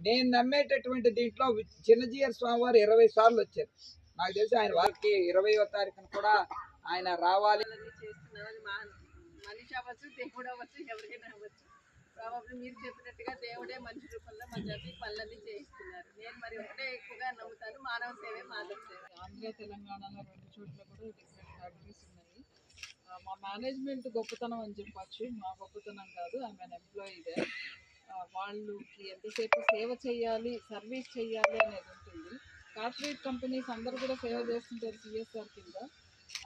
నేను నమ్మేటటువంటి దీంట్లో చిన్నజీయర్ స్వామి వారు ఇరవై సార్లు వచ్చారు. నాకు తెలిసి ఆయన వారికి ఇరవయో తారీఖున కూడా ఆయన రావాలి. మనిషి అవ్వచ్చు దేవుడు అవ్వచ్చు ఎవరైనా అవ్వచ్చు. ప్రాబబ్లీ మీరు చెప్పినట్టుగా దేవుడే మనిషి రూపంలో మన ఈ పనులన్నీ చేయిస్తున్నారు. నేను మరి ఒకటే ఎక్కువగా నమ్ముతాను. మానవ సేవే మాధవ సేవ. ఆంధ్ర తెలంగాణలో రెండు చోట్ల కూడా డిఫరెంట్ ఫ్యాక్టరీస్ ఉన్నాయి. మా మేనేజ్మెంట్ గొప్పతనం అని చెప్పొచ్చు. మా గొప్పతనం కాదు ఆమె ఎంప్లాయీదే వాళ్ళకి ఎంతసేపు సేవ చేయాలి సర్వీస్ చేయాలి అనేది ఉంటుంది. కార్పొరేట్ కంపెనీస్ అందరూ కూడా సేవ చేస్తుంటారు సిఎస్ఆర్ కింద.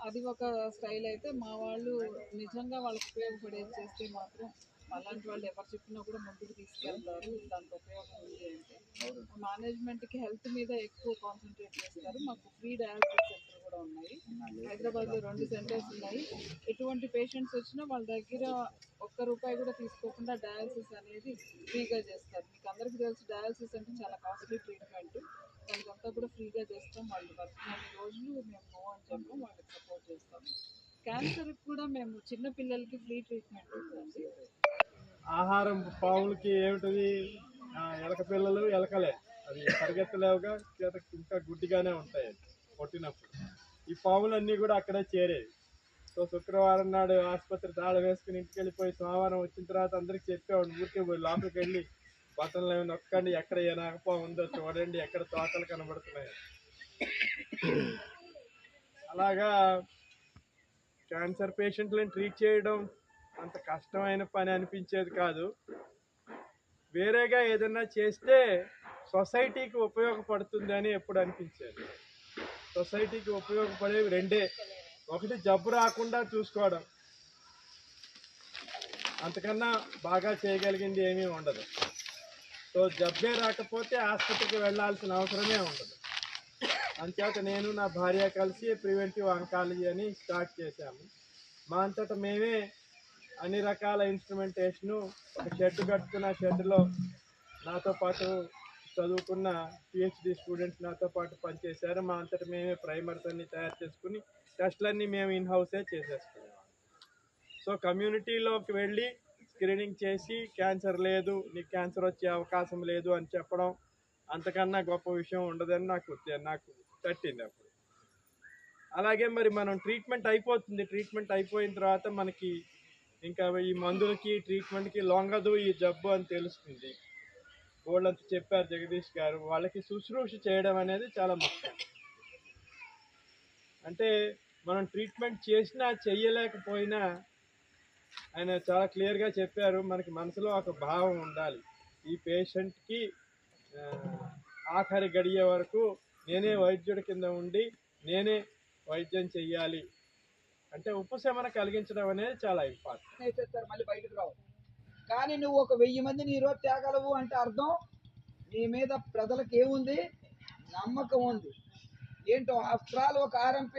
అది ఒక స్టైల్ అయితే మా వాళ్ళు నిజంగా వాళ్ళకి ఉపయోగపడేది చేస్తే మాత్రం అలాంటి వాళ్ళు ఎవరు చెప్పినా కూడా ముందుకు తీసుకెళ్తారు. దానికి ఉపయోగం ఉంది అంటే. మేనేజ్మెంట్కి హెల్త్ మీద ఎక్కువ కాన్సన్ట్రేట్ చేస్తారు. మాకు ఫ్రీ డయాలసిస్ ఉన్నాయి. హైదరాబాద్లో రెండు సెంటర్స్ ఉన్నాయి. ఎటువంటి పేషెంట్స్ వచ్చినా వాళ్ళ దగ్గర ఒక్క రూపాయి కూడా తీసుకోకుండా డయాలసిస్ అనేది ఫ్రీగా చేస్తారు. మీకు అందరికీ తెలుసు డయాలసిస్ అంటే చాలా కాస్ట్లీ ట్రీట్మెంట్ దానికంతా కూడా ఫ్రీగా చేస్తాం వాళ్ళు. బతికినన్ని రోజులు మేము నో అని చెప్పాం వాళ్ళకి సపోర్ట్ చేస్తాం. క్యాన్సర్కి కూడా మేము చిన్న పిల్లలకి ఫ్రీ ట్రీట్మెంట్ ఆహారం పాములకి ఏమిటది? ఆ, ఎలక పిల్లలు ఎలకలే. అది పరిగెత్తలేవుగా చేత ఇంకా గుడ్డిగానే ఉంటాయి కొట్టినప్పుడు. ఈ పాములన్నీ కూడా అక్కడే చేరేవి. సో శుక్రవారం నాడు ఆసుపత్రి తాళ వేసుకుని ఇంటికి వెళ్ళిపోయి సోమవారం వచ్చిన తర్వాత అందరికి చెప్పేవాడు ఊరికే పోయి లోపలికి వెళ్ళి బట్టలు ఏమి నొక్కండి ఎక్కడ ఏ నాగపాము ఉందో చూడండి ఎక్కడ తోటలు కనబడుతున్నాయి. అలాగా క్యాన్సర్ పేషెంట్లను ట్రీట్ చేయడం అంత కష్టమైన పని అనిపించేది కాదు. వేరేగా ఏదైనా చేస్తే సొసైటీకి ఉపయోగపడుతుంది అని ఎప్పుడు అనిపించేది. సొసైటీకి ఉపయోగపడేవి రెండే. ఒకటి జబ్బు రాకుండా చూసుకోవడం. అంతకన్నా బాగా చేయగలిగింది ఏమీ ఉండదు. సో జబ్బే రాకపోతే ఆసుపత్రికి వెళ్ళాల్సిన అవసరమే ఉండదు. అంచేత నేను నా భార్య కలిసి ప్రివెంటివ్ ఆంకాలజీ అని స్టార్ట్ చేశాము. మా అంతటా మేమే అన్ని రకాల ఇన్స్ట్రుమెంటేషను ఒక షెడ్ కట్టుకున్న షెడ్లో నాతో పాటు చదువుకున్న పిహెచ్డి స్టూడెంట్స్ నాతో పాటు పనిచేశారు. మా అంతటి మేమే ప్రైమర్స్ అన్ని తయారు చేసుకుని టెస్ట్లన్నీ మేము ఇన్ హౌసే సో కమ్యూనిటీలోకి వెళ్ళి స్క్రీనింగ్ చేసి క్యాన్సర్ లేదు నీకు క్యాన్సర్ వచ్చే అవకాశం లేదు అని చెప్పడం అంతకన్నా గొప్ప విషయం ఉండదని నాకు నాకు తట్టింది అప్పుడు. అలాగే మరి మనం ట్రీట్మెంట్ అయిపోతుంది. ట్రీట్మెంట్ అయిపోయిన తర్వాత మనకి ఇంకా ఈ మందులకి ట్రీట్మెంట్కి లొంగదు ఈ జబ్బు అని తెలుస్తుంది. వాళ్ళంతా చెప్పారు జగదీష్ గారు వాళ్ళకి శుశ్రూష చేయడం అనేది చాలా ముఖ్యం. అంటే మనం ట్రీట్మెంట్ చేసినా చెయ్యలేకపోయినా ఆయన చాలా క్లియర్గా చెప్పారు మనకి మనసులో ఒక భావం ఉండాలి. ఈ పేషెంట్కి ఆఖరి గడియ వరకు నేనే వైద్యుడి కింద ఉండి నేనే వైద్యం చెయ్యాలి. అంటే ఉపశమన కలిగించడం అనేది చాలా ఇంపార్టెంట్. కానీ నువ్వు ఒక వెయ్యి మందిని ఈరోజు తేగలవు అంటే అర్థం నీ మీద ప్రజలకు ఏముంది? నమ్మకం ఉంది. ఏంటో ఆఫ్టర్ ఆల్ ఒక ఆర్ఎంపీ